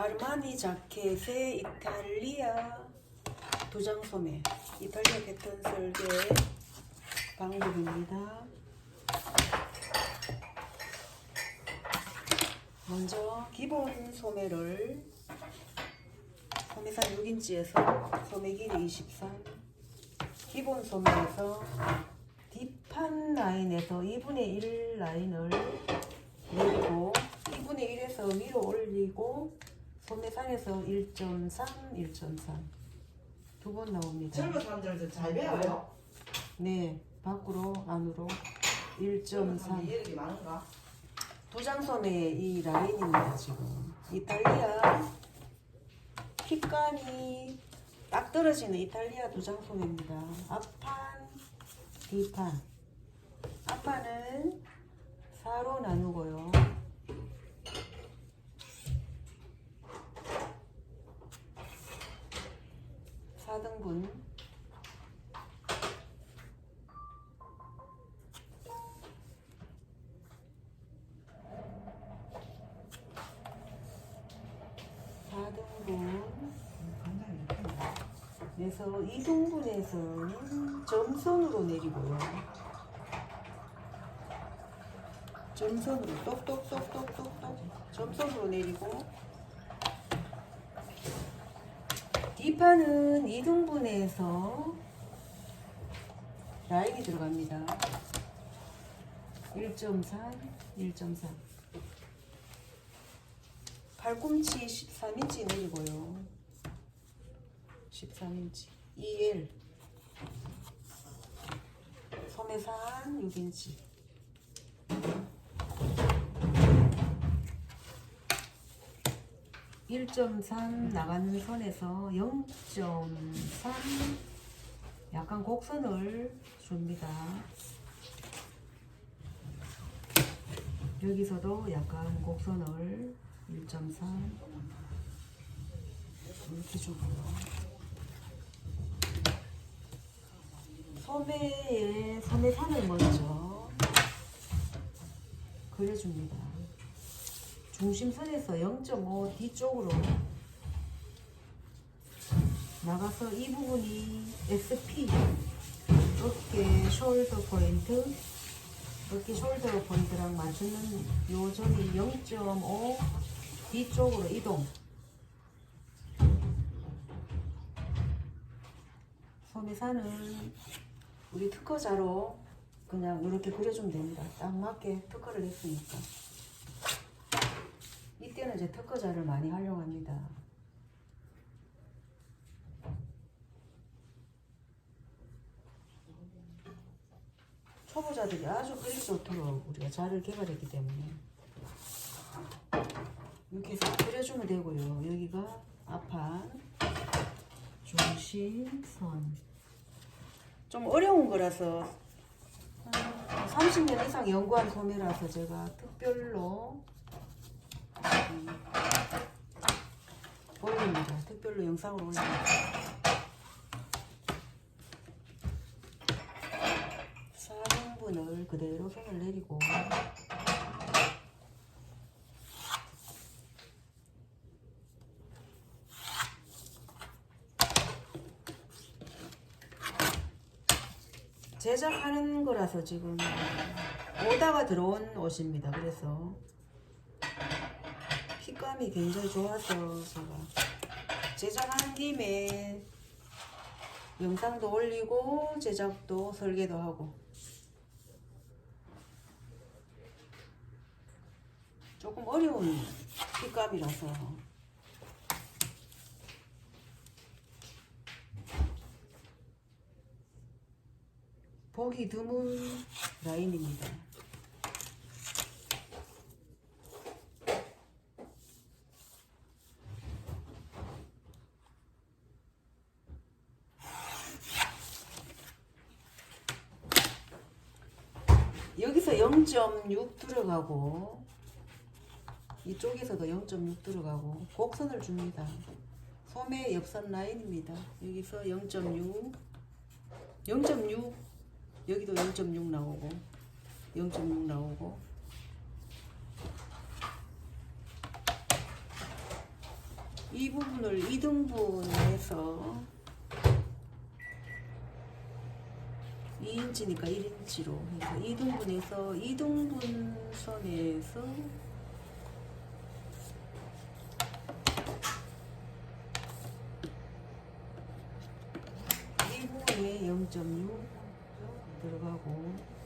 아르마니 자켓의 이탈리아 도장 소매 이탈리아 패턴 설계 방법입니다. 먼저 기본 소매를 소매산 6인치에서 소매 길이 23 기본 소매에서 뒷판 라인에서 2분의 1 라인을 내리고 2분의 1에서 위로 올리고 소매산에서 1.3, 1.3 두 번 나옵니다. 젊은 사람들은 잘 배워요. 네, 밖으로 안으로. 젊은 사람들이 1.3 이해력이 많은가? 도장소매 이 라인입니다 지금. 이탈리아 핏감이 딱 떨어지는 이탈리아 도장소매입니다. 앞판 뒷판. 앞판은 4로 나누고요 사등분 사등분 굉장히 예쁘네. 그래서 2등분에서는 점선으로 내리고요. 점선으로 똑똑똑똑똑똑 점선으로 내리고 뒷판은 2등분에서 라인이 들어갑니다. 1.3, 1.3 팔꿈치 13인치 내리고요. 13인치 2L 소매산 6인치 (1.3) 나가는 선에서 (0.3) 약간 곡선을 줍니다 여기서도 약간 곡선을 (1.3) 이렇게 주고요 소매에 소매산을 먼저 그려줍니다. 중심선에서 0.5 뒤쪽으로 나가서 이 부분이 SP 어깨 숄더 포인트 어깨 숄더 포인트랑 맞추는 요 점이 0.5 뒤쪽으로 이동 소매산은 우리 특허자로 그냥 이렇게 그려주면 됩니다. 딱 맞게 특허를 했으니까. 이때는 이제 특허자를 많이 활용합니다. 초보자들이 아주 그리기 좋도록 우리가 자를 개발했기 때문에 이렇게 그려주면 되고요. 여기가 앞판, 중심 선. 좀 어려운 거라서 한 30년 이상 연구한 소매라서 제가 특별로 음, 올립니다. 특별로 영상을 올립니다. 사등분을 그대로 손을 내리고 제작하는 거라서 지금 오다가 들어온 옷입니다. 그래서 핏감이 굉장히 좋아서 제가 제작하는 김에 영상도 올리고 제작도 설계도 하고 조금 어려운 핏감이라서 보기 드문 라인입니다. 여기서 0.6 들어가고 이쪽에서도 0.6 들어가고 곡선을 줍니다. 소매 옆선 라인입니다. 여기서 0.6 0.6 여기도 0.6 나오고 0.6 나오고 이 부분을 2등분해서 2인치니까 1인치로. 해서 2등분해서 2등분 선에서 이 부분에 0.6 들어가고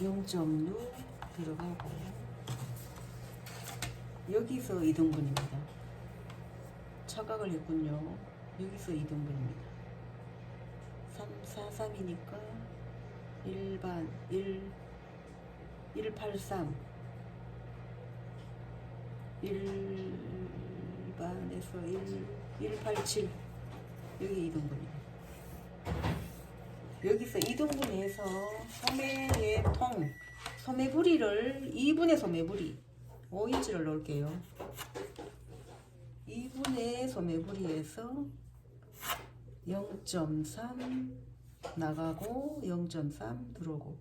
(0.6) 들어가고 여기서 2등분입니다. 착각을 했군요. 여기서 2등분입니다. 3, 4, 3이니까 일반 1 183 일반에서 1 187 여기 2등분이에요. 여기서 2등분해서 소매의 통 소매부리를 2분의 소매부리 5인치를 넣을게요. 2분의 소매부리에서 0.3 나가고 0.3 들어오고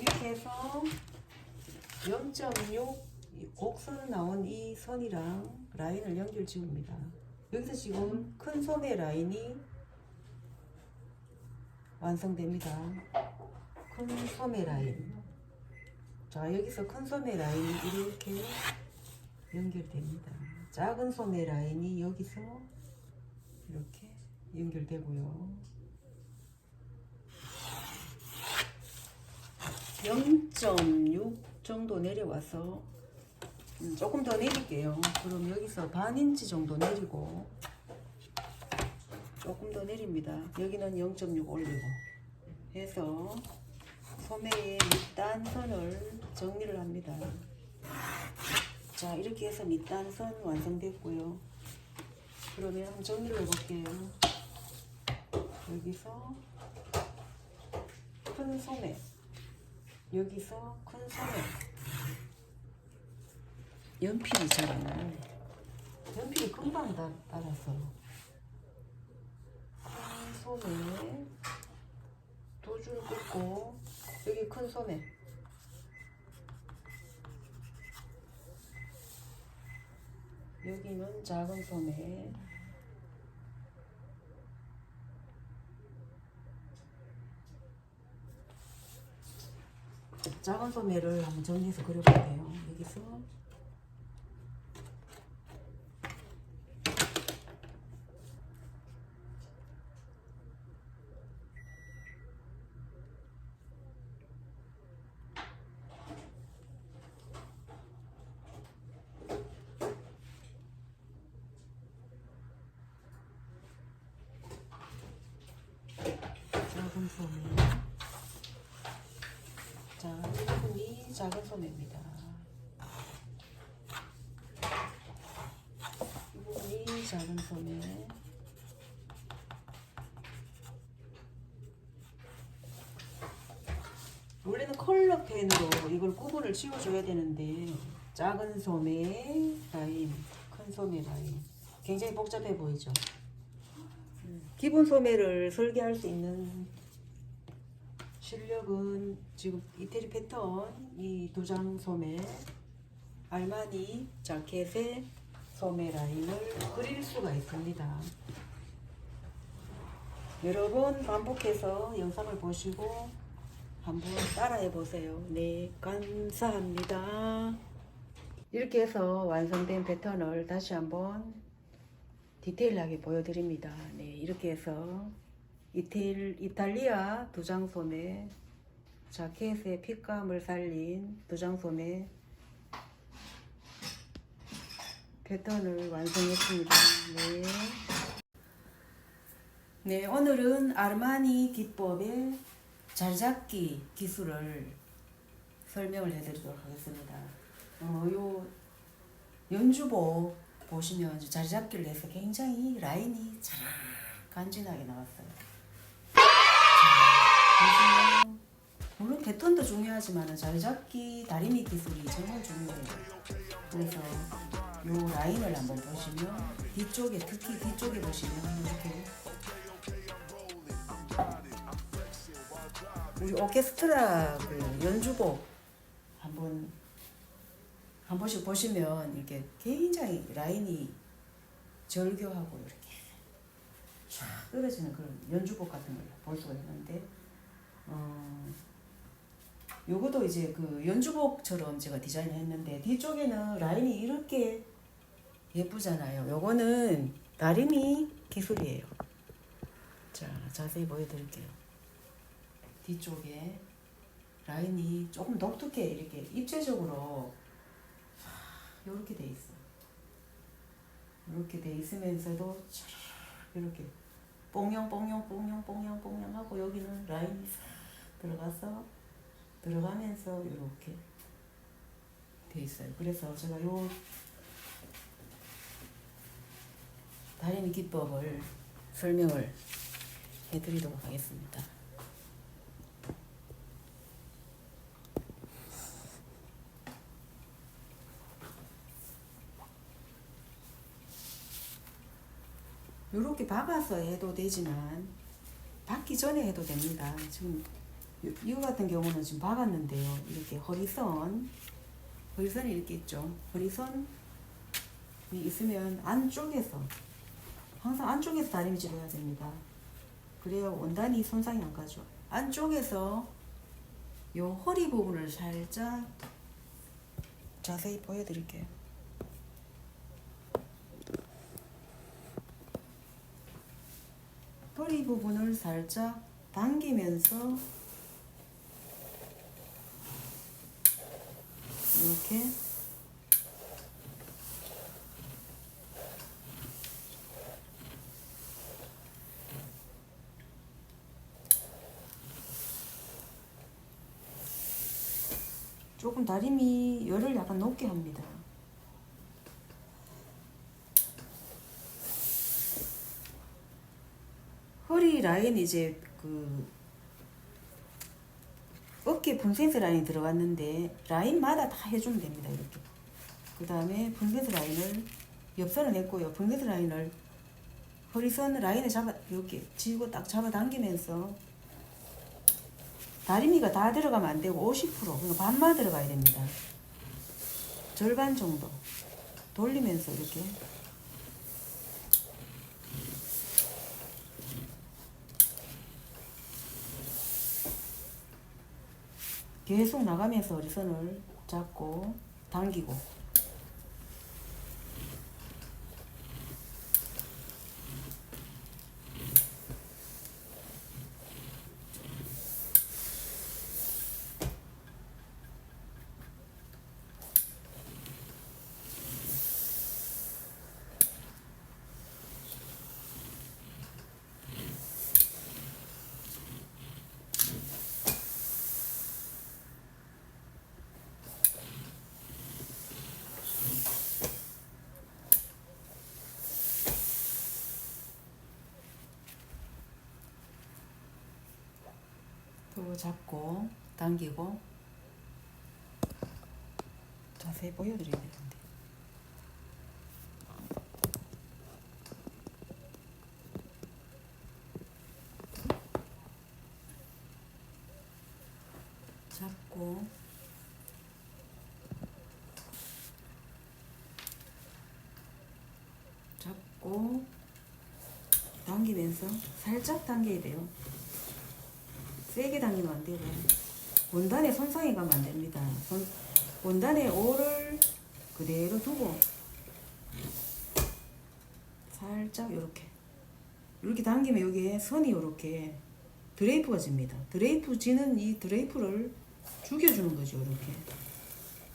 이렇게 해서 0.6 곡선 나온 이 선이랑 라인을 연결 지웁니다. 여기서 지금 큰 소매 라인이 완성됩니다. 큰 소매 라인. 자, 여기서 큰 소매 라인이 이렇게 연결됩니다. 작은 소매 라인이 여기서 이렇게 연결되고요. 0.6 정도 내려와서 음, 조금 더 내릴게요. 그럼 여기서 반 인치 정도 내리고 조금 더 내립니다. 여기는 0.6 올리고 해서 소매의 밑단선을 정리를 합니다. 자 이렇게 해서 밑단선 완성됐고요. 그러면 정리를 해볼게요. 여기서 큰 소매 여기서 큰 소매 연필이 잘 안 나오네. 연필이 금방 다 따라서. 큰 소매. 두줄 긋고. 여기 큰 소매. 여기는 작은 소매. 작은 소매를 한번 정리해서 그려볼게요. 여기서 작은 소매 자, 이 부분이 작은 소매입니다. 이 부분이 작은 소매. 원래는 컬러 펜으로 이걸 구분을 지워줘야 되는데 작은 소매 라인, 큰 소매 라인 굉장히 복잡해 보이죠. 기본 소매를 설계할 수 있는 실력은 지금 이태리 패턴 이두장 소매 알마니 자켓의 소매 라인을 그릴 수가 있습니다. 여러 번 반복해서 영상을 보시고 한번 따라해 보세요. 네, 감사합니다. 이렇게 해서 완성된 패턴을 다시 한번 디테일하게 보여드립니다. 네, 이렇게 해서 이탈, 이탈리아 두장소매 자켓의 핏감을 살린 두장소매 패턴을 완성했습니다. 네. 네, 오늘은 아르마니 기법의 자리잡기 기술을 설명을 해드리도록 하겠습니다. 어, 요 연주복 보시면 자리잡기를 해서 굉장히 라인이 잘 간지나게 나왔어요. 자, 보시면 물론 패턴도 중요하지만 자리 잡기 다리미 기술이 정말 중요해요. 그래서 요 라인을 한번 보시면 뒤쪽에 특히 뒤쪽에 보시면 이렇게 우리 오케스트라 그 연주곡 한번 한 번씩 보시면 이렇게 굉장히 라인이 절교하고 이렇게 쫙 떨어지는 그런 연주곡 같은 걸 볼 수가 있는데 어, 요것도 이제 그 연주곡처럼 제가 디자인을 했는데 뒤쪽에는 라인이 이렇게 예쁘잖아요. 요거는 다리미 기술이에요. 자, 자세히 보여드릴게요. 뒤쪽에 라인이 조금 독특해 이렇게 입체적으로 이렇게 돼 있어. 이렇게 돼 있으면서도 이렇게 뽕용 뽕용 뽕용 뽕용 뽕용 하고 여기는 라인이 싹 들어가서 들어가면서 이렇게 돼 있어요. 그래서 제가 요 다리미 기법을 설명을 해드리도록 하겠습니다. 이렇게 박아서 해도 되지만 박기 전에 해도 됩니다. 지금 이- 이거 같은 경우는 지금 박았는데요. 이렇게 허리선 허리선이 이렇게 있죠. 허리선이 있으면 안쪽에서 항상 안쪽에서 다리미 집어야 됩니다. 그래야 원단이 손상이 안 가죠. 안쪽에서 요 허리 부분을 살짝 자세히 보여드릴게요. 허리 부분을 살짝 당기면서 이렇게 조금 다리미 열을 약간 높게 합니다. 허리 라인 이제 그 어깨 분센스 라인이 들어갔는데 라인마다 다 해주면 됩니다 이렇게. 그 다음에 분센스 라인을 옆선은 했고요. 분센스 라인을 허리선 라인을 잡아 이렇게 쥐고 딱 잡아 당기면서 다리미가 다 들어가면 안 되고 50% 그러니까 반만 들어가야 됩니다. 절반 정도 돌리면서 이렇게 계속 나가면서 어리선을 잡고 당기고 또 잡고 당기고 자세히 보여드려야 되는데 잡고 잡고 당기면서 살짝 당겨야 돼요. 세게 당기면 안 되고 원단에 손상이 가면 안 됩니다. 손, 원단에 오를 그대로 두고 살짝 이렇게 이렇게 당기면 여기에 선이 이렇게 드레이프가 집니다. 드레이프 지는 이 드레이프를 죽여주는 거죠. 이렇게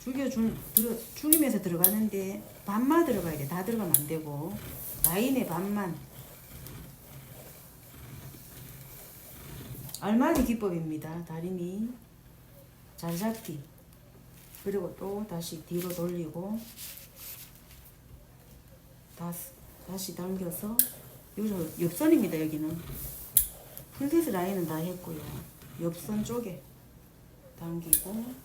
죽여준 들어, 죽이면서 들어가는데 반만 들어가야 돼. 다 들어가면 안 되고 라인의 반만 알마니 기법입니다. 다리미 잘 잡기 그리고 또 다시 뒤로 돌리고 다, 다시 당겨서 여기서 옆선입니다. 여기는 풀셋 라인은 다 했고요. 옆선 쪽에 당기고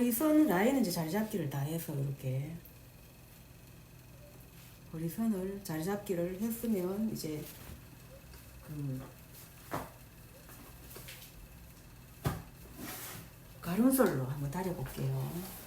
허리선 라인은 이제 자리 잡기를 다 해서 이렇게 허리선을 자리 잡기를 했으면 이제 그 가름솔로 한번 다려볼게요.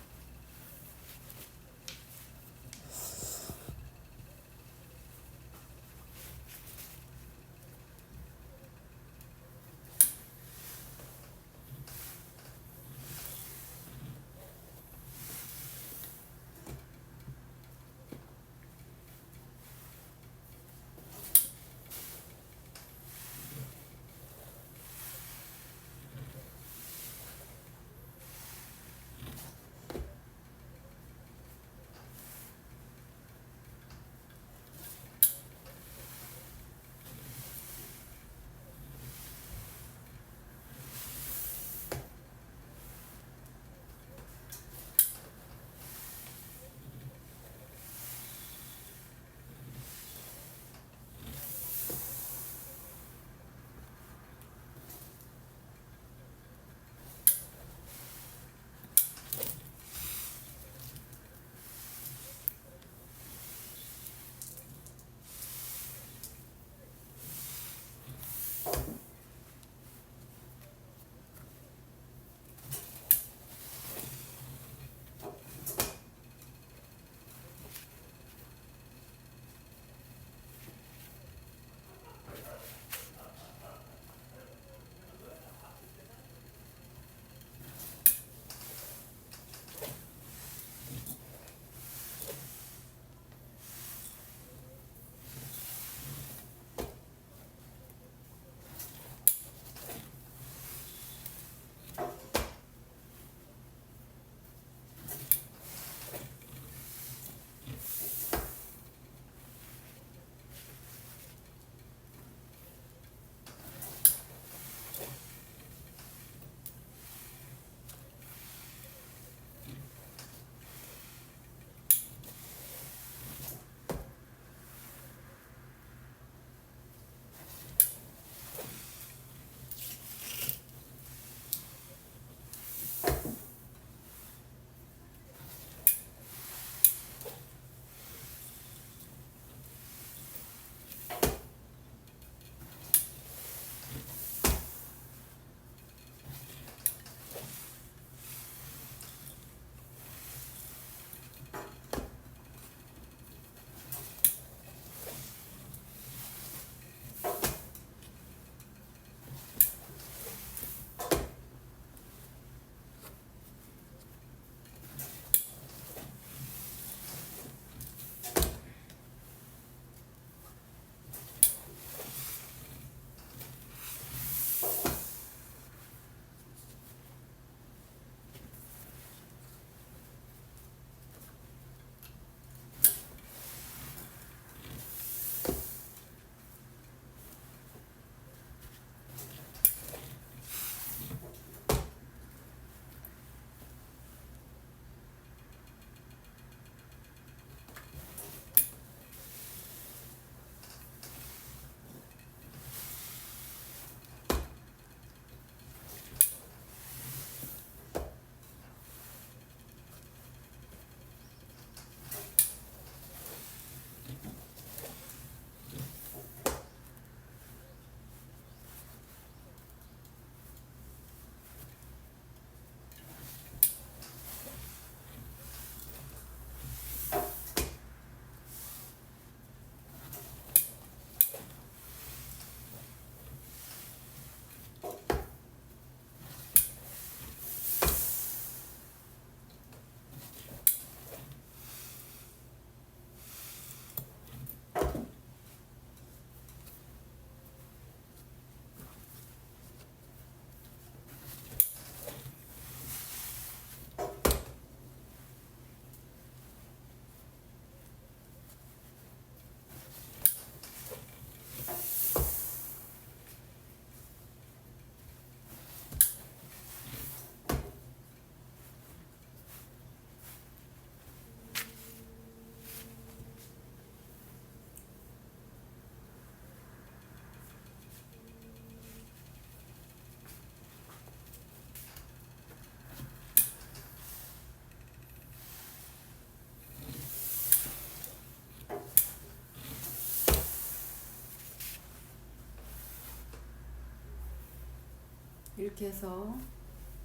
이렇게 해서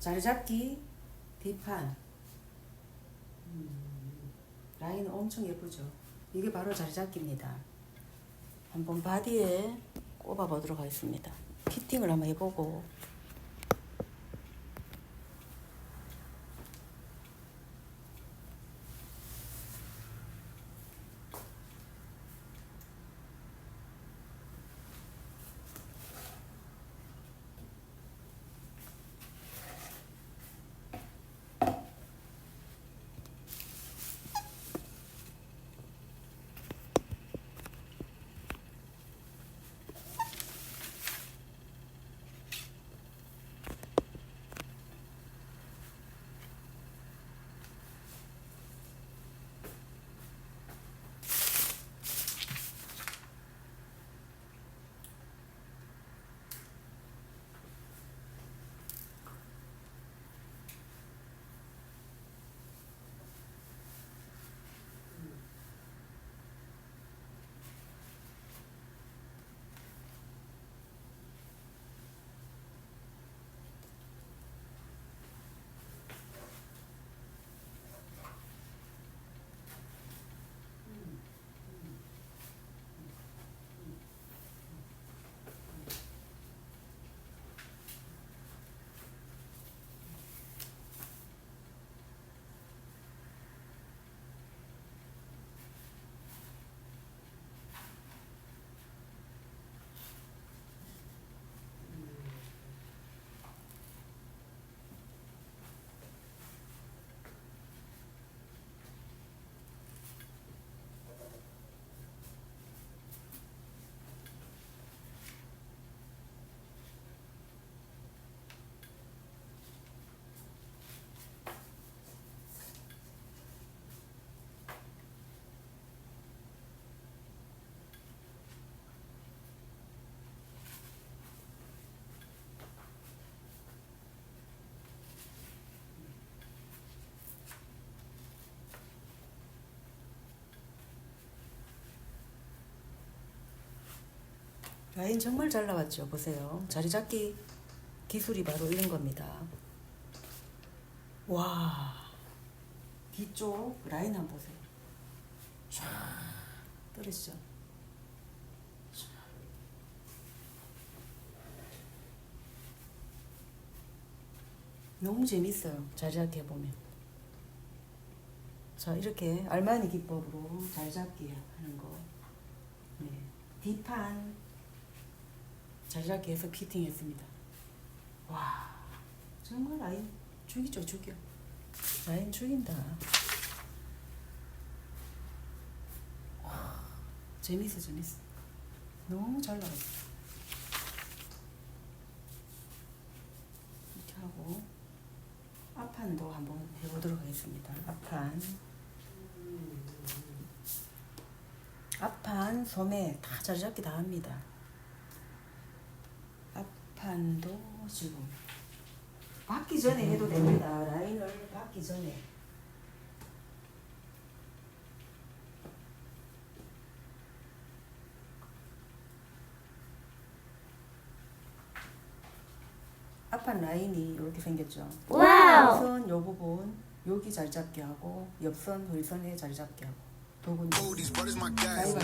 자리 잡기 뒷판. 음, 라인은 엄청 예쁘죠? 이게 바로 자리 잡기입니다. 한번 바디에 꼽아 보도록 하겠습니다. 피팅을 한번 해보고 라인 정말 잘 나왔죠. 보세요. 자리 잡기 기술이 바로 이런 겁니다. 와. 뒤쪽 라인 한번 보세요. 쫙 떨어지죠. 쫙. 너무 재밌어요. 자리 잡기 해보면. 자, 이렇게 알마니 기법으로 자리 잡기 하는 거. 네. 뒷판 자리 잡기 해서 피팅했습니다. 와, 정말 라인 죽이죠, 죽여. 라인 죽인다. 와, 재밌어, 재밌어. 너무 잘 나왔어. 이렇게 하고 앞판도 한번 해보도록 하겠습니다. 앞판. 앞판, 소매 다 자리 잡기 다 합니다. 앞판도 지금 받기 전에 해도 됩니다. 라인을 받기 전에. 앞판 라인이 이렇게 생겼죠. 와우. 우선 요 부분 여기 자리 잡게 하고 옆선 돌선에 자리 잡게 하고 guys,